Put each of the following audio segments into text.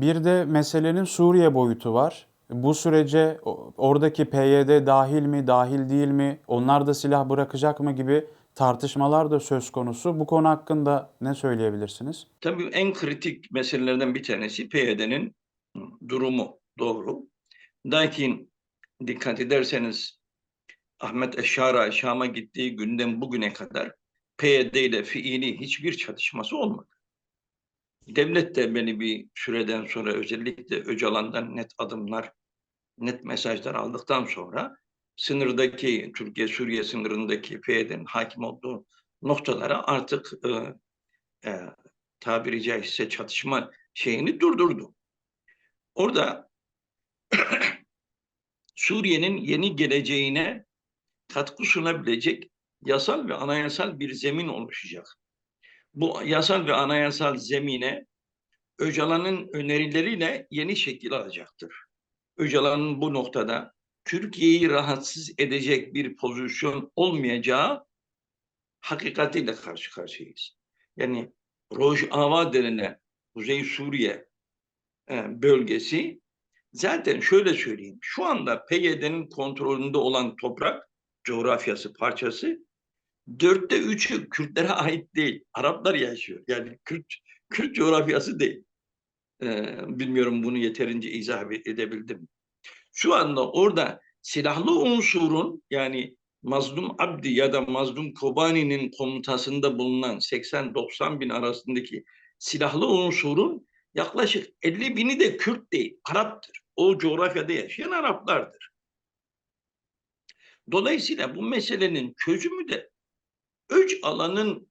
Bir de meselenin Suriye boyutu var. Bu sürece oradaki PYD dahil mi, dahil değil mi, onlar da silah bırakacak mı gibi tartışmalar da söz konusu. Bu konu hakkında ne söyleyebilirsiniz? Tabii en kritik meselelerden bir tanesi PYD'nin durumu doğru. Lakin dikkat ederseniz Ahmet Eşşara Şam'a gittiği günden bugüne kadar PYD ile fiili hiçbir çatışması olmadı. Devlet de beni bir süreden sonra özellikle Öcalan'dan net adımlar, net mesajlar aldıktan sonra sınırdaki, Türkiye-Suriye sınırındaki PYD'nin hakim olduğu noktalara artık e, e, tabiri caizse çatışma şeyini durdurdu. Orada Suriye'nin yeni geleceğine katkı sunabilecek yasal ve anayasal bir zemin oluşacak. Bu yasal ve anayasal zemine Öcalan'ın önerileriyle yeni şekil alacaktır. Öcalan'ın bu noktada Türkiye'yi rahatsız edecek bir pozisyon olmayacağı hakikatiyle karşı karşıyayız. Yani Rojava denilen Kuzey Suriye e, bölgesi zaten şöyle söyleyeyim. Şu anda PYD'nin kontrolünde olan toprak coğrafyası parçası dörtte üçü Kürtlere ait değil. Araplar yaşıyor. Yani Kürt, Kürt coğrafyası değil. E, bilmiyorum bunu yeterince izah edebildim. Şu anda orada silahlı unsurun yani Mazlum Abdi ya da Mazlum Kobani'nin komutasında bulunan 80-90 bin arasındaki silahlı unsurun yaklaşık 50 bini de Kürt değil, Arap'tır. O coğrafyada yaşayan Araplardır. Dolayısıyla bu meselenin çözümü de Öcalan'ın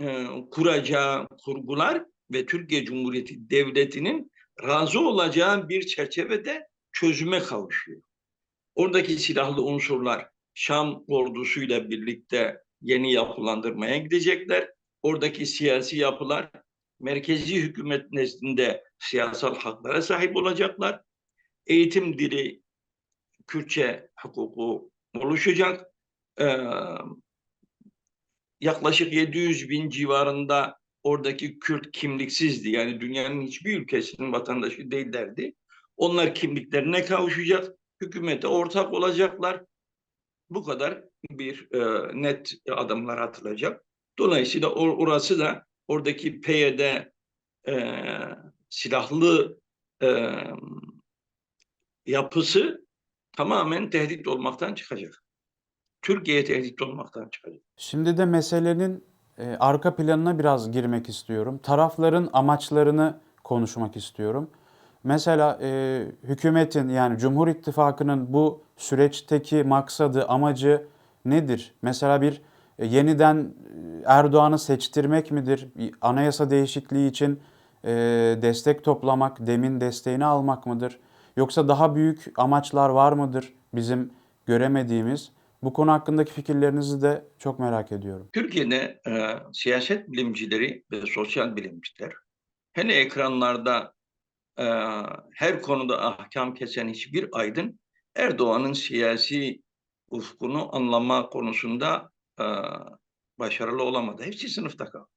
e, kuracağı kurgular ve Türkiye Cumhuriyeti Devleti'nin razı olacağı bir çerçevede çözüme kavuşuyor. Oradaki silahlı unsurlar Şam ordusuyla birlikte yeni yapılandırmaya gidecekler. Oradaki siyasi yapılar merkezi hükümet nezdinde siyasal haklara sahip olacaklar. Eğitim dili Kürtçe hukuku oluşacak. Ee, yaklaşık 700 bin civarında oradaki Kürt kimliksizdi. Yani dünyanın hiçbir ülkesinin vatandaşı değillerdi. Onlar kimliklerine kavuşacak. Hükümete ortak olacaklar. Bu kadar bir e, net adımlar atılacak. Dolayısıyla or- orası da oradaki PYD e, silahlı e, yapısı tamamen tehdit olmaktan çıkacak. Türkiye tehdit olmaktan çıkacak. Şimdi de meselenin e, arka planına biraz girmek istiyorum. Tarafların amaçlarını konuşmak istiyorum. Mesela e, hükümetin yani Cumhur İttifakı'nın bu süreçteki maksadı, amacı nedir? Mesela bir e, yeniden e, Erdoğan'ı seçtirmek midir? Anayasa değişikliği için e, destek toplamak, demin desteğini almak mıdır? Yoksa daha büyük amaçlar var mıdır bizim göremediğimiz? Bu konu hakkındaki fikirlerinizi de çok merak ediyorum. Türkiye'de e, siyaset bilimcileri ve sosyal bilimciler hele ekranlarda e, her konuda ahkam kesen hiçbir aydın Erdoğan'ın siyasi ufkunu anlama konusunda e, başarılı olamadı. Hepsi sınıfta kaldı.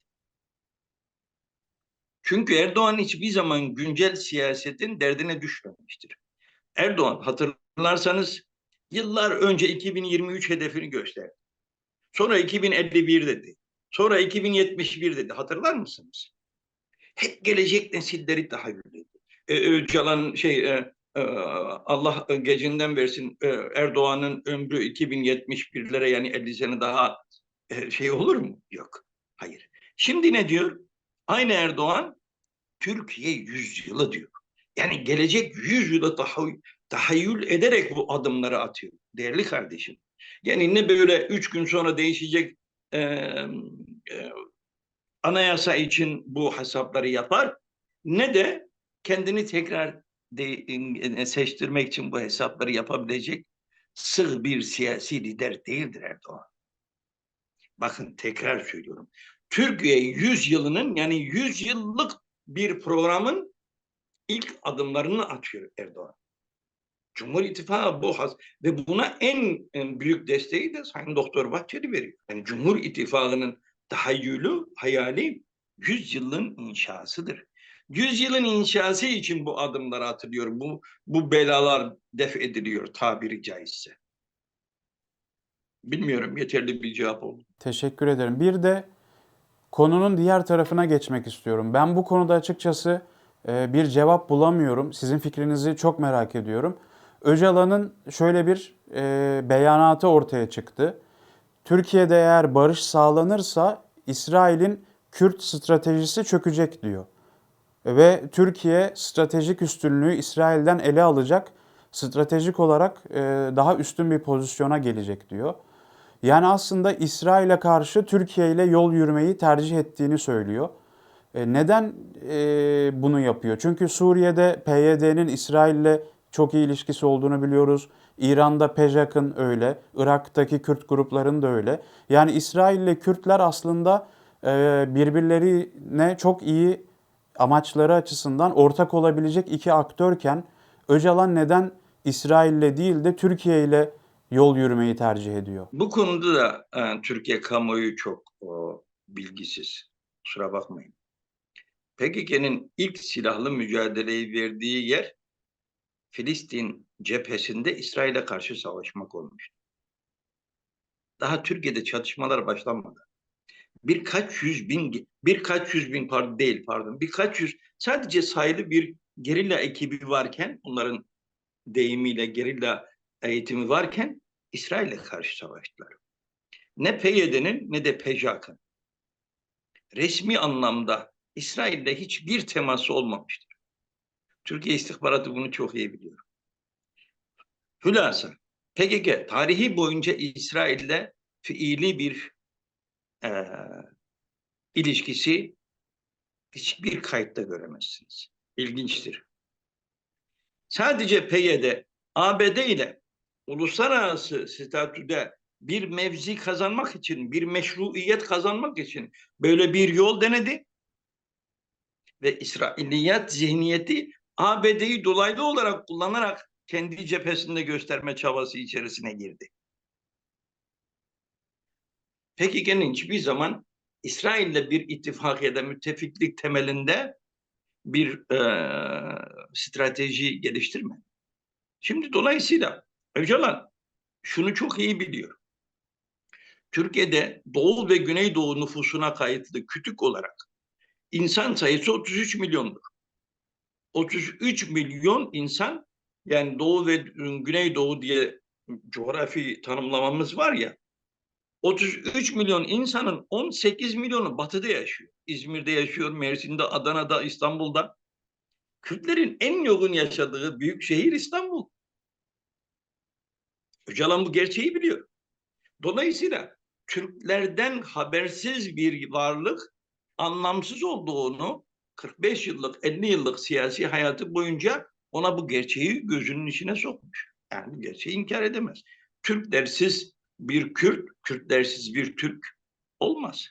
Çünkü Erdoğan hiçbir zaman güncel siyasetin derdine düşmemiştir. Erdoğan hatırlarsanız yıllar önce 2023 hedefini gösterdi. Sonra 2051 dedi. Sonra 2071 dedi. Hatırlar mısınız? Hep gelecek nesilleri tahayyül ediyor. Ee, Öcalan şey e, e, Allah gecinden versin e, Erdoğan'ın ömrü 2071'lere yani 50 sene daha e, şey olur mu? Yok. Hayır. Şimdi ne diyor? Aynı Erdoğan Türkiye yüzyılı diyor. Yani gelecek yüzyılı tahayyül, tahayyül ederek bu adımları atıyor. Değerli kardeşim. Yani ne böyle üç gün sonra değişecek e, e, anayasa için bu hesapları yapar ne de kendini tekrar de, e, seçtirmek için bu hesapları yapabilecek sığ bir siyasi lider değildir Erdoğan. Bakın tekrar söylüyorum. Türkiye 100 yılının yani 100 yıllık bir programın ilk adımlarını atıyor Erdoğan. Cumhur İttifakı bu has ve buna en, büyük desteği de Sayın Doktor Bahçeli veriyor. Yani Cumhur İttifakı'nın tahayyülü, hayali 100 yılın inşasıdır. Yüzyılın inşası için bu adımları atılıyor. Bu, bu belalar def ediliyor tabiri caizse. Bilmiyorum yeterli bir cevap oldu. Teşekkür ederim. Bir de konunun diğer tarafına geçmek istiyorum. Ben bu konuda açıkçası bir cevap bulamıyorum. Sizin fikrinizi çok merak ediyorum. Öcalan'ın şöyle bir e, beyanatı ortaya çıktı. Türkiye'de eğer barış sağlanırsa İsrail'in Kürt stratejisi çökecek diyor. Ve Türkiye stratejik üstünlüğü İsrail'den ele alacak, stratejik olarak e, daha üstün bir pozisyona gelecek diyor. Yani aslında İsrail'e karşı Türkiye ile yol yürümeyi tercih ettiğini söylüyor. E, neden e, bunu yapıyor? Çünkü Suriye'de PYD'nin İsrail'le çok iyi ilişkisi olduğunu biliyoruz. İran'da PJAK'ın öyle, Irak'taki Kürt grupların da öyle. Yani İsrail ile Kürtler aslında e, birbirlerine çok iyi amaçları açısından ortak olabilecek iki aktörken Öcalan neden İsrail'le değil de Türkiye ile yol yürümeyi tercih ediyor? Bu konuda da e, Türkiye kamuoyu çok o, bilgisiz. Kusura bakmayın. PKK'nın ilk silahlı mücadeleyi verdiği yer Filistin cephesinde İsrail'e karşı savaşmak olmuştu. Daha Türkiye'de çatışmalar başlamadı. Birkaç yüz bin, birkaç yüz bin pardon değil pardon, birkaç yüz sadece sayılı bir gerilla ekibi varken, onların deyimiyle gerilla eğitimi varken İsrail'e karşı savaştılar. Ne PYD'nin ne de PJAK'ın resmi anlamda İsrail'le hiçbir teması olmamıştır. Türkiye istihbaratı bunu çok iyi biliyor. Hülasa, PKK tarihi boyunca İsrail'le fiili bir e, ilişkisi hiçbir kayıtta göremezsiniz. İlginçtir. Sadece PYD, ABD ile uluslararası statüde bir mevzi kazanmak için, bir meşruiyet kazanmak için böyle bir yol denedi. Ve İsrailiyet zihniyeti ABD'yi dolaylı olarak kullanarak kendi cephesinde gösterme çabası içerisine girdi. Peki gene hiçbir zaman İsrail'le bir ittifak ya da müttefiklik temelinde bir e, strateji geliştirmedi. Şimdi dolayısıyla Öcalan şunu çok iyi biliyor. Türkiye'de Doğu ve Güneydoğu nüfusuna kayıtlı kütük olarak insan sayısı 33 milyondur. 33 milyon insan yani Doğu ve Güneydoğu diye coğrafi tanımlamamız var ya 33 milyon insanın 18 milyonu batıda yaşıyor. İzmir'de yaşıyor, Mersin'de, Adana'da, İstanbul'da. Kürtlerin en yoğun yaşadığı büyük şehir İstanbul. Öcalan bu gerçeği biliyor. Dolayısıyla Türklerden habersiz bir varlık anlamsız olduğunu 45 yıllık, 50 yıllık siyasi hayatı boyunca ona bu gerçeği gözünün içine sokmuş. Yani bu gerçeği inkar edemez. Türklersiz bir Kürt, Kürtlersiz bir Türk olmaz.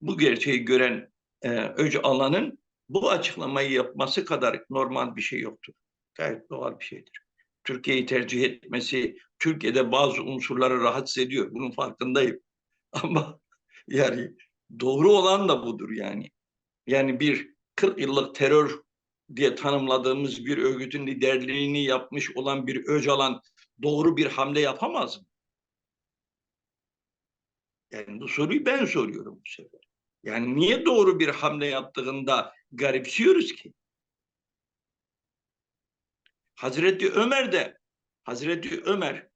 Bu gerçeği gören e, Öcalan'ın bu açıklamayı yapması kadar normal bir şey yoktur. Gayet doğal bir şeydir. Türkiye'yi tercih etmesi Türkiye'de bazı unsurları rahatsız ediyor. Bunun farkındayım. Ama yani doğru olan da budur yani. Yani bir 40 yıllık terör diye tanımladığımız bir örgütün liderliğini yapmış olan bir Öcalan doğru bir hamle yapamaz mı? Yani bu soruyu ben soruyorum bu sefer. Yani niye doğru bir hamle yaptığında garipsiyoruz ki? Hazreti Ömer de Hazreti Ömer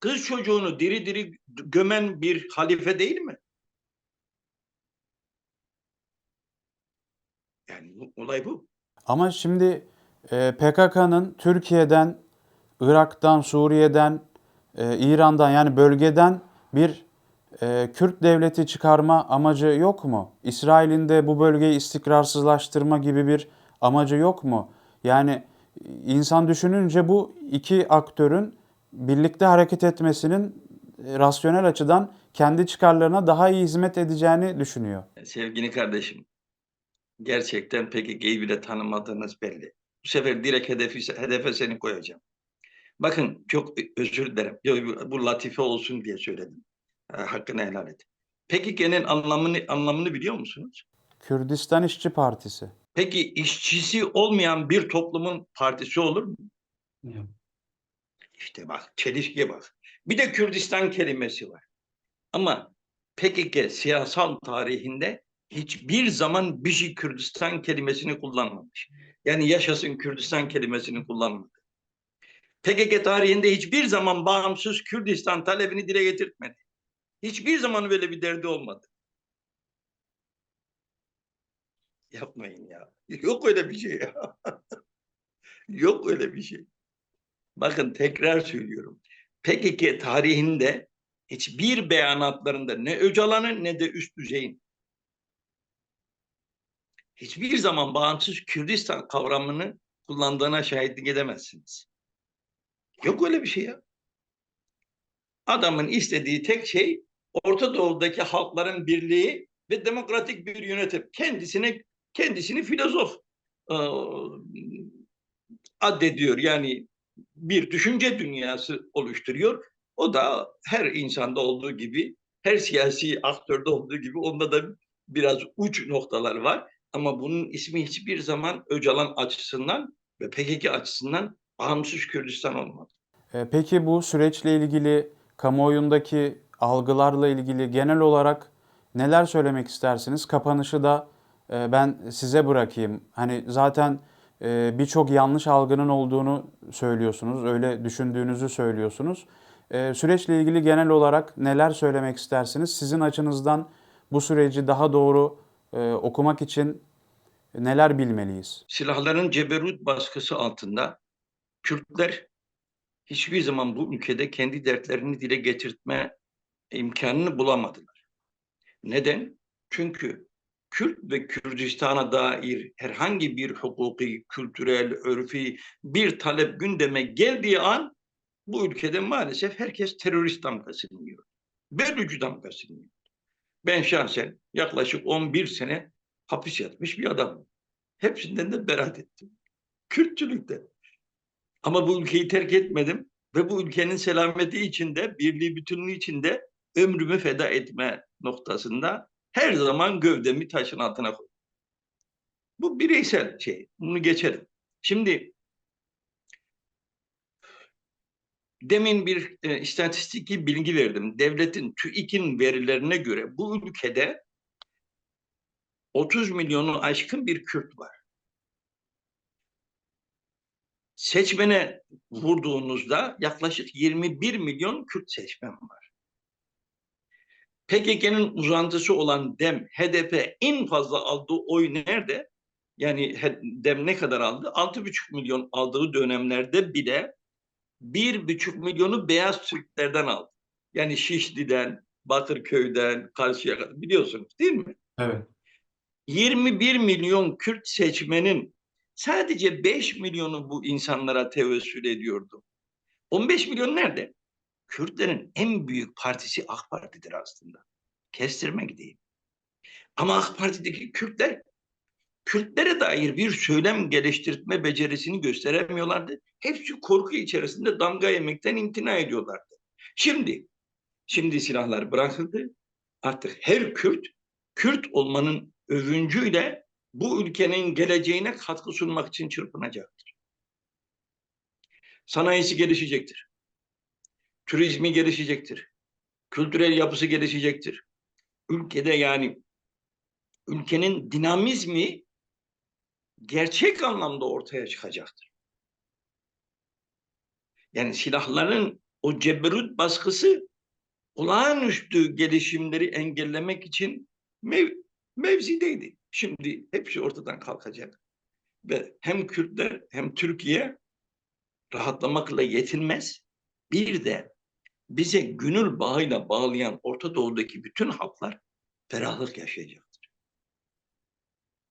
kız çocuğunu diri diri gömen bir halife değil mi? Yani bu, olay bu. Ama şimdi e, PKK'nın Türkiye'den, Irak'tan, Suriye'den, e, İran'dan yani bölgeden bir e, Kürt devleti çıkarma amacı yok mu? İsrail'in de bu bölgeyi istikrarsızlaştırma gibi bir amacı yok mu? Yani insan düşününce bu iki aktörün birlikte hareket etmesinin e, rasyonel açıdan kendi çıkarlarına daha iyi hizmet edeceğini düşünüyor. Sevgili kardeşim, gerçekten PKK'yı bile tanımadığınız belli. Bu sefer direkt hedefi, hedefe seni koyacağım. Bakın çok özür dilerim. Bu latife olsun diye söyledim. Hakkını helal et. PKK'nın anlamını, anlamını biliyor musunuz? Kürdistan İşçi Partisi. Peki işçisi olmayan bir toplumun partisi olur mu? Yok. İşte bak çelişkiye bak. Bir de Kürdistan kelimesi var. Ama PKK siyasal tarihinde hiçbir zaman bir şey Kürdistan kelimesini kullanmamış. Yani yaşasın Kürdistan kelimesini kullanmadı. PKK tarihinde hiçbir zaman bağımsız Kürdistan talebini dile getirtmedi. Hiçbir zaman böyle bir derdi olmadı. Yapmayın ya. Yok öyle bir şey ya. Yok öyle bir şey. Bakın tekrar söylüyorum. PKK tarihinde hiçbir beyanatlarında ne Öcalan'ın ne de üst düzeyin hiçbir zaman bağımsız Kürdistan kavramını kullandığına şahitlik edemezsiniz. Yok öyle bir şey ya. Adamın istediği tek şey Orta Doğu'daki halkların birliği ve demokratik bir yönetim. Kendisine kendisini filozof e, addediyor. Yani bir düşünce dünyası oluşturuyor. O da her insanda olduğu gibi, her siyasi aktörde olduğu gibi onda da biraz uç noktalar var. Ama bunun ismi hiçbir zaman Öcalan açısından ve PKK açısından bağımsız Kürdistan olmadı. E, Peki bu süreçle ilgili kamuoyundaki algılarla ilgili genel olarak neler söylemek istersiniz? Kapanışı da e, ben size bırakayım. Hani zaten e, birçok yanlış algının olduğunu söylüyorsunuz, öyle düşündüğünüzü söylüyorsunuz. Süreçle ilgili genel olarak neler söylemek istersiniz? Sizin açınızdan bu süreci daha doğru e, okumak için neler bilmeliyiz? Silahların ceberut baskısı altında Kürtler hiçbir zaman bu ülkede kendi dertlerini dile getirtme imkanını bulamadılar. Neden? Çünkü Kürt ve Kürdistan'a dair herhangi bir hukuki, kültürel, örfi bir talep gündeme geldiği an bu ülkede maalesef herkes terörist damgasını yiyor. Bölücü damgasını yiyor. Ben şahsen yaklaşık 11 sene hapis yatmış bir adamım. Hepsinden de beraat ettim. Kürtçülükte. Ama bu ülkeyi terk etmedim ve bu ülkenin selameti içinde, birliği bütünlüğü içinde ömrümü feda etme noktasında her zaman gövdemi taşın altına koydum. Bu bireysel şey. Bunu geçelim. Şimdi demin bir e, istatistiki bilgi verdim. Devletin TÜİK'in verilerine göre bu ülkede 30 milyonu aşkın bir Kürt var. Seçmene vurduğunuzda yaklaşık 21 milyon Kürt seçmen var. PKK'nın uzantısı olan DEM, HDP en fazla aldığı oy nerede? Yani DEM ne kadar aldı? 6,5 milyon aldığı dönemlerde bile 1,5 milyonu beyaz Türklerden aldı. Yani Şişli'den, Bakırköy'den, Karşıyaka biliyorsunuz değil mi? Evet. 21 milyon Kürt seçmenin sadece 5 milyonu bu insanlara tevessül ediyordu. 15 milyon nerede? Kürtlerin en büyük partisi AK Parti'dir aslında. Kestirme gideyim. Ama AK Parti'deki Kürtler Kürtlere dair bir söylem geliştirme becerisini gösteremiyorlardı. Hepsi korku içerisinde damga yemekten imtina ediyorlardı. Şimdi, şimdi silahlar bırakıldı. Artık her Kürt, Kürt olmanın övüncüyle bu ülkenin geleceğine katkı sunmak için çırpınacaktır. Sanayisi gelişecektir. Turizmi gelişecektir. Kültürel yapısı gelişecektir. Ülkede yani ülkenin dinamizmi gerçek anlamda ortaya çıkacaktır. Yani silahların o ceberut baskısı olağanüstü gelişimleri engellemek için mev mevzideydi. Şimdi hepsi ortadan kalkacak. Ve hem Kürtler hem Türkiye rahatlamakla yetinmez. Bir de bize gönül bağıyla bağlayan Orta Doğu'daki bütün halklar ferahlık yaşayacaktır.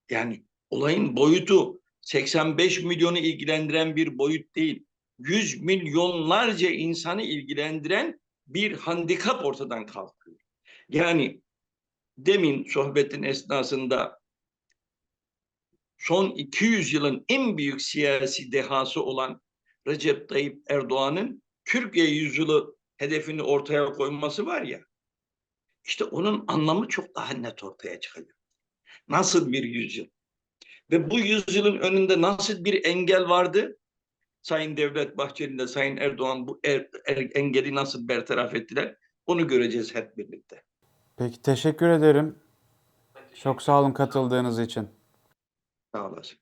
Yani olayın boyutu 85 milyonu ilgilendiren bir boyut değil. 100 milyonlarca insanı ilgilendiren bir handikap ortadan kalkıyor. Yani demin sohbetin esnasında son 200 yılın en büyük siyasi dehası olan Recep Tayyip Erdoğan'ın Türkiye yüzyılı hedefini ortaya koyması var ya, işte onun anlamı çok daha net ortaya çıkacak. Nasıl bir yüzyıl? Ve bu yüzyılın önünde nasıl bir engel vardı? Sayın Devlet Bahçeli'yle Sayın Erdoğan bu er- er- engeli nasıl bertaraf ettiler? Onu göreceğiz hep birlikte. Peki teşekkür ederim. Çok sağ olun katıldığınız için. Sağ olasın.